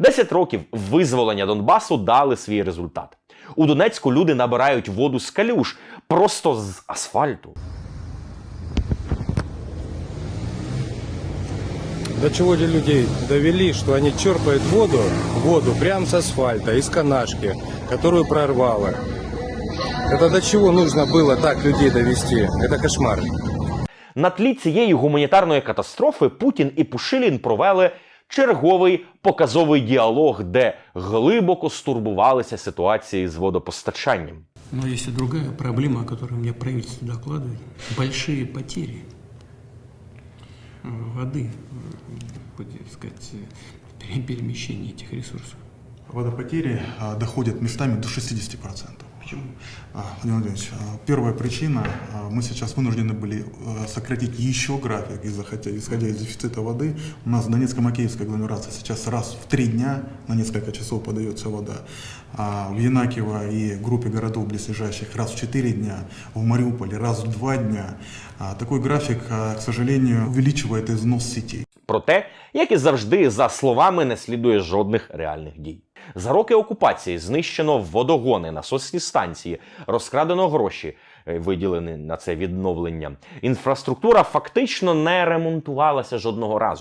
Десять років визволення Донбасу дали свій результат. У Донецьку люди набирають воду з калюш просто з асфальту. До чего же людей довели, что они черпают воду, воду прямо с асфальта, из канашки, которую прорвало. Это до чего нужно было так людей довести? Это кошмар. На тлі цієї гуманітарної катастрофи Путін і Пушилін провели черговий показовий діалог, де глибоко стурбувалися ситуації з водопостачанням. Но есть и другая проблема, о которой мне правительство докладывает. Большие потери э, воды, э, так сказать, э, пере- перемещение этих ресурсов. Водопотери а, доходят местами до 60%. Почему? Владимир Владимирович, а, первая причина, а, мы сейчас вынуждены были а, сократить еще график, из-за, хотя, исходя из дефицита воды. У нас в Донецко-Макеевской агломерации сейчас раз в три дня на несколько часов подается вода. А в Янакиево и группе городов близлежащих раз в четыре дня, в Мариуполе раз в два дня. А Такой график, а, к сожалению, увеличивает износ сетей. Проте, як і завжди, за словами не слідує жодних реальних дій. За роки окупації знищено водогони, насосні станції, розкрадено гроші, е, виділені на це відновлення. Інфраструктура фактично не ремонтувалася жодного разу.